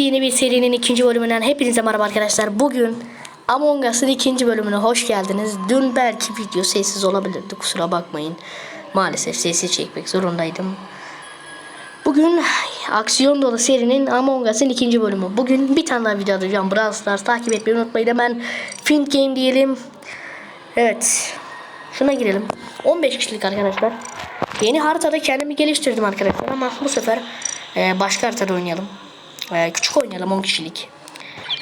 Yepyeni bir serinin ikinci bölümünden hepinize merhaba arkadaşlar. Bugün Among Us'ın ikinci bölümüne hoş geldiniz. Dün belki video sessiz olabilirdi kusura bakmayın. Maalesef sessiz çekmek zorundaydım. Bugün aksiyon dolu serinin Among Us'ın ikinci bölümü. Bugün bir tane daha video atacağım. Brawl Stars takip etmeyi unutmayın. Hemen Fin Game diyelim. Evet. Şuna girelim. 15 kişilik arkadaşlar. Yeni haritada kendimi geliştirdim arkadaşlar ama bu sefer e, başka haritada oynayalım. E, küçük oynayalım 10 kişilik.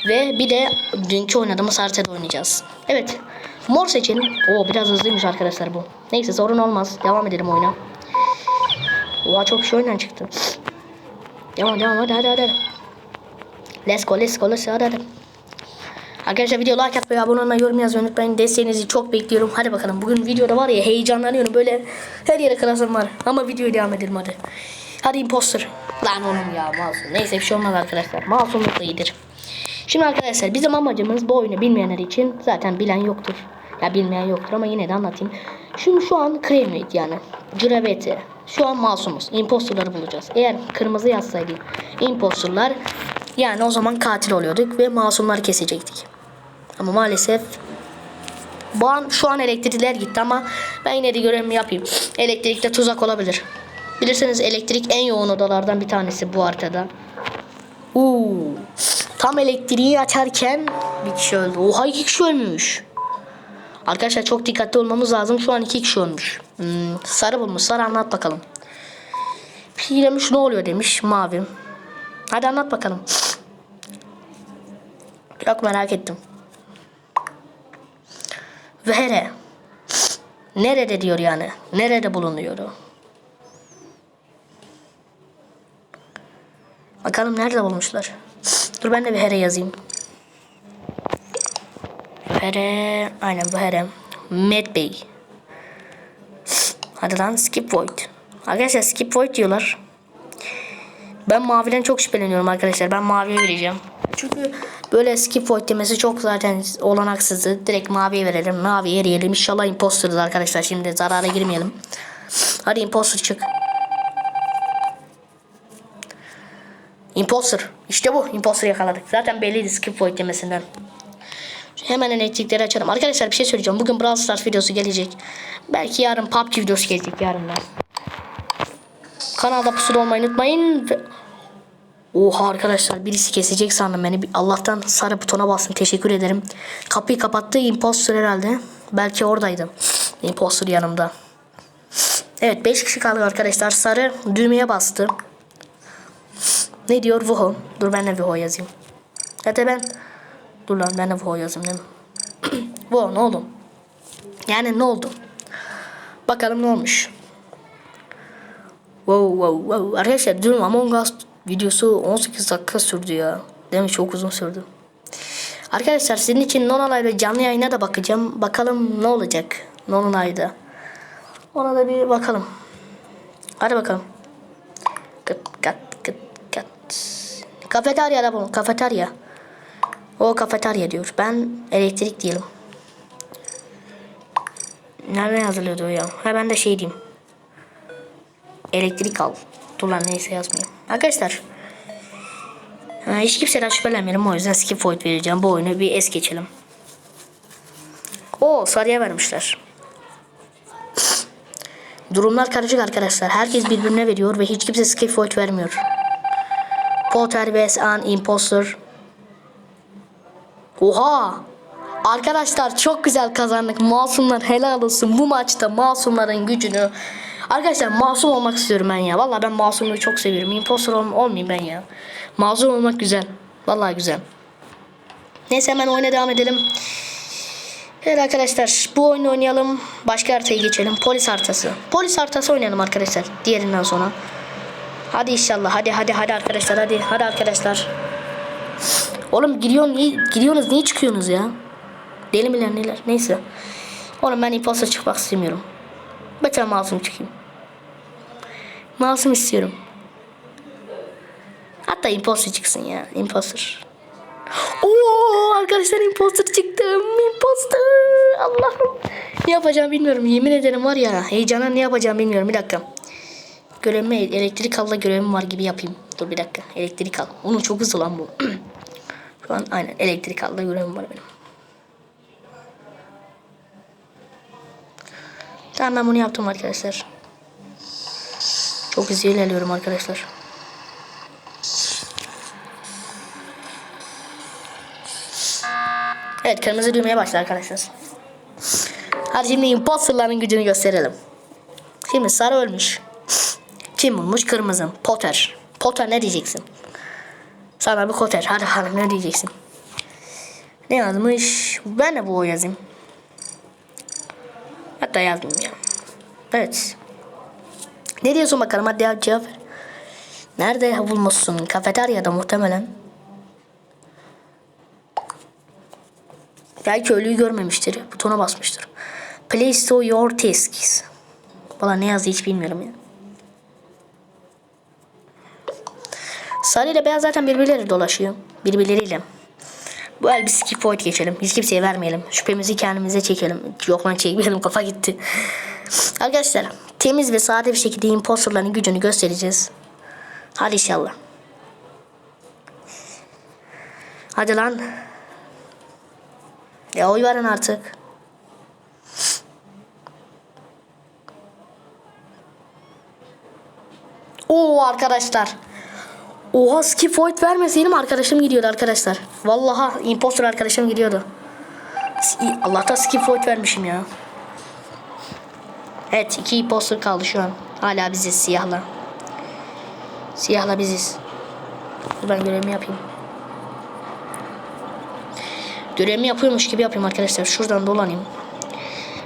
Ve bir de dünkü oynadığımız haritada oynayacağız. Evet. Mor seçelim. Oo biraz hızlıymış arkadaşlar bu. Neyse sorun olmaz. Devam edelim oyuna. Oha çok şey oyundan çıktı. Devam devam hadi hadi hadi. Let's go let's go let's go hadi hadi. Arkadaşlar video like atmayı, abone olmayı, yorum yazmayı unutmayın. Desteğinizi çok bekliyorum. Hadi bakalım. Bugün videoda var ya heyecanlanıyorum. Böyle her yere kırasım var. Ama videoya devam edelim hadi. Hadi imposter. Lan oğlum ya masum. Neyse bir şey olmaz arkadaşlar. Masumluk da iyidir. Şimdi arkadaşlar bizim amacımız bu oyunu bilmeyenler için zaten bilen yoktur. Ya bilmeyen yoktur ama yine de anlatayım. Şimdi şu an Kremit yani. Cürebeti. Şu an masumuz. Imposterları bulacağız. Eğer kırmızı yazsaydı imposterlar yani o zaman katil oluyorduk ve masumları kesecektik. Ama maalesef bu an şu an elektrikler gitti ama ben yine de görevimi yapayım. Elektrikte tuzak olabilir. Bilirseniz elektrik en yoğun odalardan bir tanesi bu haritada. Uuu. Tam elektriği açarken bir kişi öldü. Oha iki kişi ölmüş. Arkadaşlar çok dikkatli olmamız lazım. Şu an iki kişi ölmüş. Hmm, sarı bulmuş. Sarı anlat bakalım. Pilemiş ne oluyor demiş mavi. Hadi anlat bakalım. Çok merak ettim. Vere. Nerede diyor yani? Nerede bulunuyor Bakalım nerede bulmuşlar? Dur ben de Vere yazayım. Vere. Aynen Vere. Matt Bey. Hadi lan skip void. Arkadaşlar skip void diyorlar. Ben maviden çok şüpheleniyorum arkadaşlar. Ben maviye vereceğim. Çünkü böyle skip void demesi çok zaten olanaksızdı. Direkt maviye verelim. Maviye eriyelim. İnşallah imposter'ız arkadaşlar. Şimdi zarara girmeyelim. Hadi imposter çık. Imposter. İşte bu. Imposter yakaladık. Zaten belliydi skip void demesinden. Hemen elektrikleri açalım. Arkadaşlar bir şey söyleyeceğim. Bugün Brawl Stars videosu gelecek. Belki yarın PUBG videosu gelecek yarından. Kanalda pusuda olmayı unutmayın. Oha arkadaşlar birisi kesecek sandım beni. Allah'tan sarı butona bastım. Teşekkür ederim. Kapıyı kapattı. Imposter herhalde. Belki oradaydı. Imposter yanımda. Evet 5 kişi kaldı arkadaşlar. Sarı düğmeye bastı. Ne diyor Vuho? Dur ben de Vuho yazayım. Hatta ben Dur lan ben de Vuho yazayım değil mi? Vuho ne oldu? Yani ne oldu? Bakalım ne olmuş. Wow wow wow. Arkadaşlar dün Among Us videosu 18 dakika sürdü ya. Değil mi? Çok uzun sürdü. Arkadaşlar sizin için Nonalay'da canlı yayına da bakacağım. Bakalım ne olacak Nonalay'da. Ona da bir bakalım. Hadi bakalım. Kafeteryada bu. Kafeterya. O kafeterya diyor. Ben elektrik diyelim. Nerede yazılıyordu o ya? Ha ben de şey diyeyim. Elektrik al. Dur lan neyse yazmayayım. Arkadaşlar. Hiç kimseden şüphelenmeyelim. O yüzden skip void vereceğim. Bu oyunu bir es geçelim. O sarıya vermişler. Durumlar karışık arkadaşlar. Herkes birbirine veriyor ve hiç kimse skip void vermiyor. Potter vs an imposter. Oha! Arkadaşlar çok güzel kazandık. Masumlar helal olsun. Bu maçta masumların gücünü Arkadaşlar masum olmak istiyorum ben ya. Vallahi ben masumluğu çok seviyorum. Imposter ol olmayayım ben ya. Masum olmak güzel. Vallahi güzel. Neyse hemen oyuna devam edelim. Evet arkadaşlar bu oyunu oynayalım. Başka haritaya geçelim. Polis haritası. Polis haritası oynayalım arkadaşlar. Diğerinden sonra. Hadi inşallah. Hadi hadi hadi arkadaşlar. Hadi hadi arkadaşlar. Oğlum gidiyorsun niye, gidiyorsunuz niye çıkıyorsunuz ya? Deli miler neler? Neyse. Oğlum ben imposter çıkmak istemiyorum. Ben masum çıkayım. Masum istiyorum. Hatta imposter çıksın ya. Imposter. Oo arkadaşlar imposter çıktım. Imposter. Allah'ım. Ne yapacağım bilmiyorum. Yemin ederim var ya. Heyecana ne yapacağım bilmiyorum. Bir dakika. Görevime elektrik kablo görevim var gibi yapayım. Dur bir dakika. Elektrik al. Onun çok hızlı lan bu. Şu an aynen elektrik aldı. Görevim var benim. Tamam ben bunu yaptım arkadaşlar. Çok hızlı ilerliyorum arkadaşlar. Evet kırmızı düğmeye başladı arkadaşlar. Hadi şimdi imposterların gücünü gösterelim. Şimdi sarı ölmüş. Kim bulmuş? Kırmızı. Potter. Potter ne diyeceksin? Sana bir Potter. Hadi hanım ne diyeceksin? Ne yazmış? Ben de bu yazayım. Hatta yazdım ya. Evet. Ne diyorsun bakalım hadi cevap ver. Nerede bulmuşsun? Kafeteryada muhtemelen. Belki ölüyü görmemiştir. Butona basmıştır. Place to your tasks. Valla ne yazdı hiç bilmiyorum ya. Sarı ile beyaz zaten birbirleri dolaşıyor. Birbirleriyle. Bu el bir skip void geçelim. Hiç kimseye vermeyelim. Şüphemizi kendimize çekelim. Yok lan çekmeyelim kafa gitti. Arkadaşlar temiz ve sade bir şekilde imposterların gücünü göstereceğiz. Hadi inşallah. Hadi lan. Ya oy verin artık. Oo arkadaşlar. Oha skip void vermeseydim arkadaşım gidiyordu arkadaşlar. Vallahi impostor arkadaşım gidiyordu. Allah'tan skip void vermişim ya. Evet iki impostor kaldı şu an. Hala biziz siyahla. Siyahla biziz. Ben görevimi yapayım. Görevimi yapıyormuş gibi yapayım arkadaşlar. Şuradan dolanayım.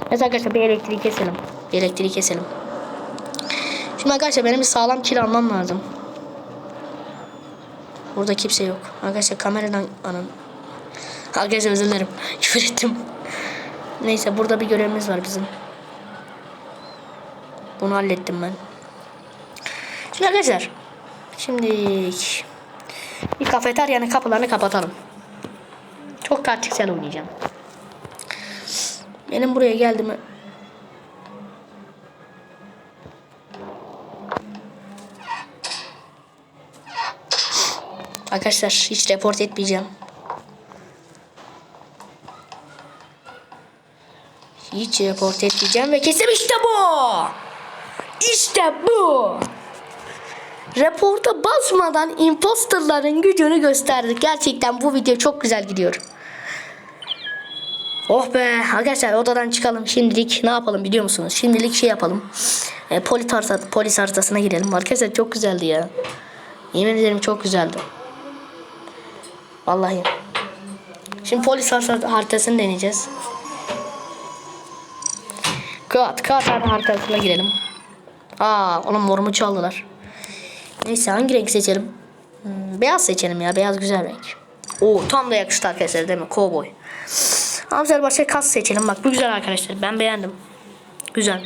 Evet arkadaşlar bir elektriği keselim. Bir elektriği keselim. Şimdi arkadaşlar benim bir sağlam kill almam lazım. Burada kimse yok. Arkadaşlar kameradan anın. Arkadaşlar özür dilerim. Küfür ettim. Neyse burada bir görevimiz var bizim. Bunu hallettim ben. Şimdi arkadaşlar. Şimdi bir kafeteryanın kapılarını kapatalım. Çok taktiksel oynayacağım. Benim buraya geldim. Arkadaşlar hiç report etmeyeceğim. Hiç report etmeyeceğim ve kesim işte bu. İşte bu. Reporta basmadan imposterların gücünü gösterdik. Gerçekten bu video çok güzel gidiyor. Oh be arkadaşlar odadan çıkalım. Şimdilik ne yapalım biliyor musunuz? Şimdilik şey yapalım. E, polis, harita, polis haritasına girelim. Arkadaşlar çok güzeldi ya. Yemin ederim çok güzeldi. Vallahi. Şimdi polis harita- haritasını deneyeceğiz. Kağıt, kağıt haritasına girelim. Aa, onun morumu çaldılar. Neyse hangi renk seçelim? Hmm, beyaz seçelim ya. Beyaz güzel renk. Oo tam da yakıştı arkadaşlar değil mi? Cowboy. Amzer başka kas seçelim. Bak bu güzel arkadaşlar. Ben beğendim. Güzel.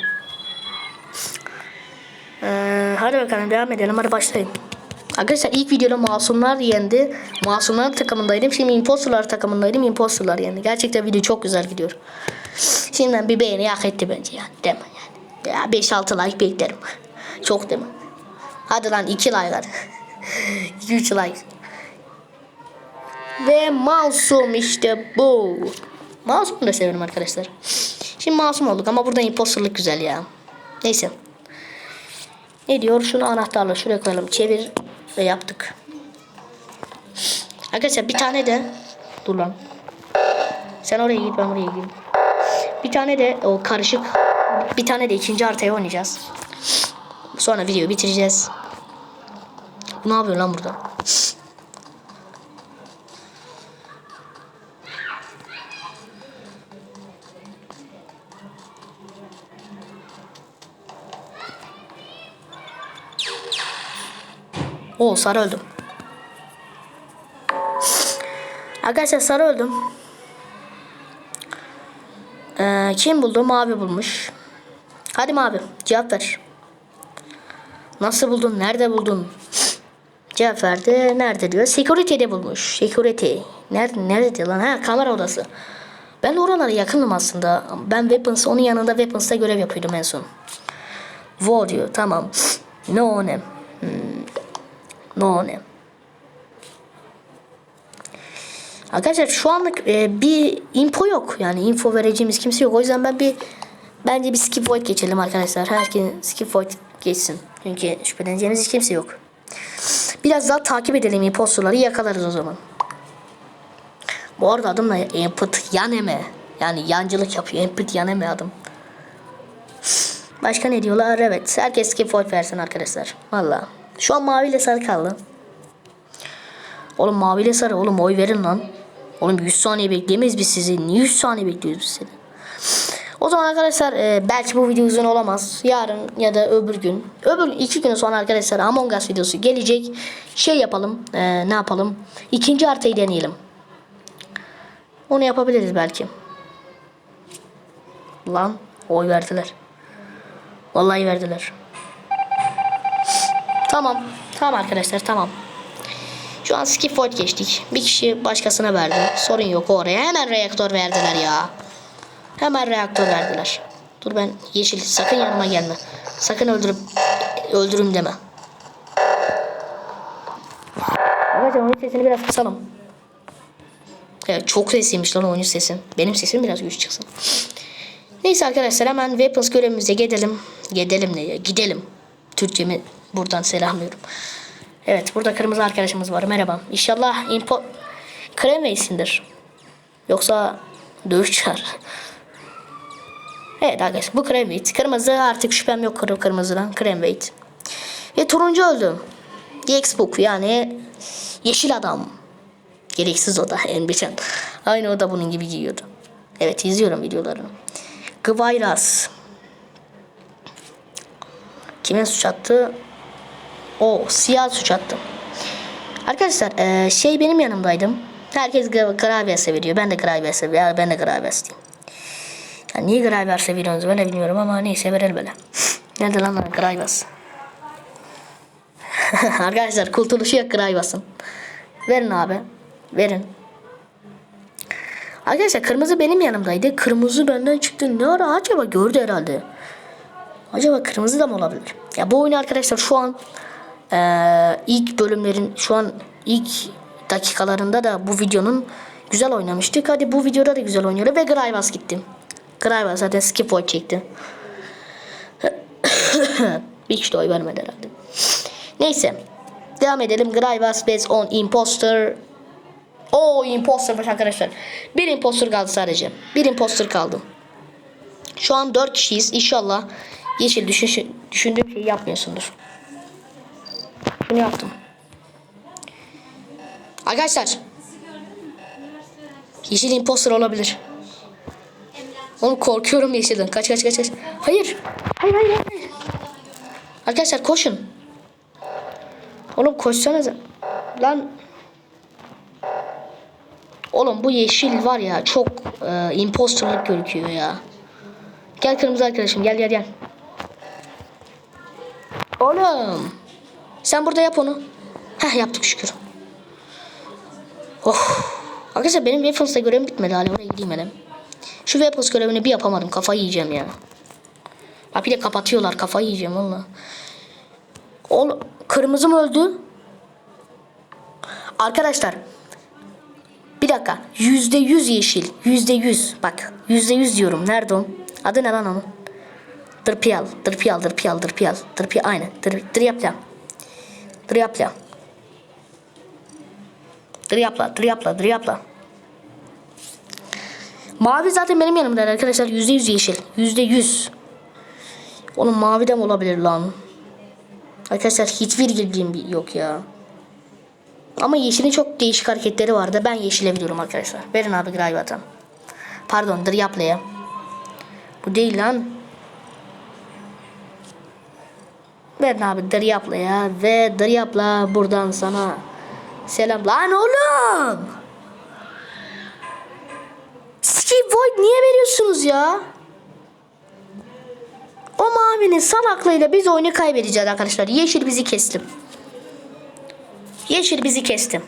Ee, hadi bakalım devam edelim. Hadi başlayın. Arkadaşlar ilk videoda masumlar yendi. Masumlar takımındaydım. Şimdi imposterlar takımındaydım. Imposterlar yendi. Gerçekten video çok güzel gidiyor. Şimdiden bir beğeni hak etti bence yani. Mi yani? Ya 5-6 like beklerim. Çok mi? Hadi lan 2 like hadi. 2-3 like. Ve masum işte bu. Masum da severim arkadaşlar. Şimdi masum olduk ama burada imposterlık güzel ya. Neyse. Ne diyor? Şunu anahtarla şuraya koyalım. Çevir ve yaptık. Arkadaşlar bir tane de dur lan. Sen oraya git ben buraya gideyim. Bir tane de o karışık bir tane de ikinci haritayı oynayacağız. Sonra videoyu bitireceğiz. Ne yapıyor lan burada? Oo sarı öldüm. Arkadaşlar sarı. Ee, kim buldu? Mavi bulmuş. Hadi mavi cevap ver. Nasıl buldun? Nerede buldun? Cevap verdi. Nerede diyor. Security'de bulmuş. Security. Nerede, nerede lan? Ha kamera odası. Ben de oralara yakınım aslında. Ben Weapons, onun yanında Weapons'ta görev yapıyordum en son. Wo diyor. Tamam. No ne? No name. Arkadaşlar şu anlık e, bir info yok. Yani info vereceğimiz kimse yok. O yüzden ben bir bence bir skip void geçelim arkadaşlar. Herkes skip void geçsin. Çünkü şüpheleneceğimiz hiç kimse yok. Biraz daha takip edelim imposterları yakalarız o zaman. Bu arada adım da Empit Yaneme. Yani yancılık yapıyor. Empit Yaneme adım. Başka ne diyorlar? Evet. Herkes skip void versin arkadaşlar. Valla. Şu an maviyle sarı kaldı. Oğlum maviyle sarı. Oğlum oy verin lan. Oğlum 100 saniye bekleyemeyiz biz sizi. Niye 100 saniye bekliyoruz biz seni? O zaman arkadaşlar e, belki bu video uzun olamaz. Yarın ya da öbür gün. Öbür iki gün sonra arkadaşlar Among Us videosu gelecek. Şey yapalım. e, ne yapalım? İkinci haritayı deneyelim. Onu yapabiliriz belki. Lan oy verdiler. Vallahi verdiler. Tamam. Tamam arkadaşlar tamam. Şu an skip void geçtik. Bir kişi başkasına verdi. Sorun yok oraya. Hemen reaktör verdiler ya. Hemen reaktör verdiler. Dur ben yeşil sakın yanıma gelme. Sakın öldürüp öldürüm deme. Arkadaşlar oyun sesini biraz kısalım. Evet çok sesliymiş lan oyun sesin. Benim sesim biraz güç çıksın. Neyse arkadaşlar hemen weapons görevimize gidelim. Gidelim ne ya? Gidelim. Türkçemi buradan selamlıyorum. Evet burada kırmızı arkadaşımız var. Merhaba. İnşallah impo Kremveysindir. Yoksa dövüş. Evet arkadaşlar bu Kremveyt. Kırmızı artık şüphem yok kır kırmızıdan. Kremveyt. Ve turuncu öldü. Xbook yani yeşil adam. Gereksiz o da Enbiçen. Aynı o da bunun gibi giyiyordu. Evet izliyorum videolarını. Gvayras. Kime suç attı? O siyah suç attı. Arkadaşlar eee, şey benim yanımdaydım. Herkes gra- Gravias'ı veriyor. Ben de Gravias'ı ya ben de Gravias diyeyim. Yani niye Gravias'ı veriyorsunuz ben de bilmiyorum ama neyse verelim böyle. Nerede lan lan Gravias? Arkadaşlar kurtuluşu yok Gravias'ın. Verin abi. Verin. Arkadaşlar kırmızı benim yanımdaydı. Kırmızı benden çıktı. Ne ara acaba gördü herhalde. Acaba kırmızı da mı olabilir? Ya bu oyunu arkadaşlar şu an eee, ilk bölümlerin şu an ilk dakikalarında da bu videonun güzel oynamıştık. Hadi bu videoda da güzel oynuyor ve Graivas gitti. Graivas zaten skip void çekti. Kişi de oy vermedi herhalde. Neyse. Devam edelim. Graivas based on imposter. O impostermış arkadaşlar. Bir imposter kaldı sadece. Bir imposter kaldı. Şu an 4 kişiyiz. İnşallah yeşil düşün, düşündüğüm şeyi yapmıyorsundur. Bunu yaptım. Arkadaşlar. Yeşil imposter olabilir. Oğlum korkuyorum yeşilden. Kaç kaç kaç kaç. Hayır. Hayır hayır hayır. Arkadaşlar koşun. Oğlum koşsanıza. Lan. Oğlum bu yeşil var ya çok e, imposterlık gözüküyor ya. Gel kırmızı arkadaşım gel gel gel. Oğlum. Sen burada yap onu. Heh yaptık şükür. Oh. Arkadaşlar benim Weapons'ta görevim bitmedi hala oraya gideyim hemen. Şu Weapons görevini bir yapamadım kafayı yiyeceğim ya. Bak bir de kapatıyorlar kafayı yiyeceğim valla. Oğlum kırmızı mı öldü? Arkadaşlar bir dakika. Yüzde yüz yeşil. Yüzde yüz. Bak. Yüzde yüz diyorum. Nerede o? Adı ne lan onun? Dırpiyal. Dırpiyal. Dırpiyal. Dırpiyal. Dırpiyal. Aynen. Dır, Dryapla. Dryapla. Dryapla. Dryapla. Dryapla. Mavi zaten benim yanımda arkadaşlar. Yüzde yüz yeşil. Yüzde yüz. Oğlum mavi de mi olabilir lan? Arkadaşlar hiçbir bilgim yok ya. Ama yeşilin çok değişik hareketleri vardı. Ben yeşile biliyorum arkadaşlar. Verin abi Grayvat'a. Pardon Dryapla'ya. Bu değil lan. Verin abi Dryapla'ya. Ve Dryapla buradan sana selam. Lan oğlum. Skip Void niye veriyorsunuz ya? O mavinin salaklığıyla biz oyunu kaybedeceğiz arkadaşlar. Yeşil bizi kestim. Yeşil bizi kestim.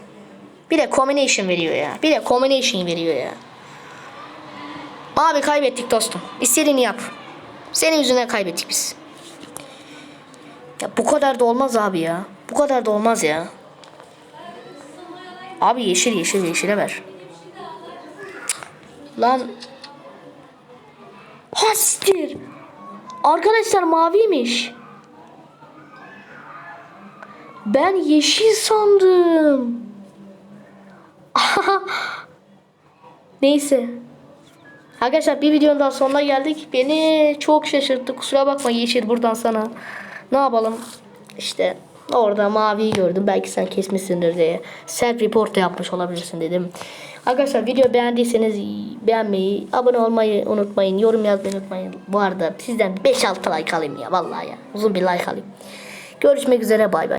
Bir de combination veriyor ya. Bir de combination veriyor ya. Abi kaybettik dostum. İstediğini yap. Senin yüzünden kaybettik biz. Ya bu kadar da olmaz abi ya. Bu kadar da olmaz ya. Abi yeşil yeşil yeşile ver. Lan. Hastir. Arkadaşlar maviymiş. Ben yeşil sandım. Neyse. Arkadaşlar bir videonun daha sonuna geldik. Beni çok şaşırttı. Kusura bakma Yeşil buradan sana. Ne yapalım? İşte orada maviyi gördüm. Belki sen kesmişsindir diye. Self report da yapmış olabilirsin dedim. Arkadaşlar video beğendiyseniz beğenmeyi, abone olmayı unutmayın. Yorum yazmayı unutmayın. Bu arada sizden 5-6 like alayım ya. Vallahi ya. Uzun bir like alayım. Görüşmek üzere bay bay.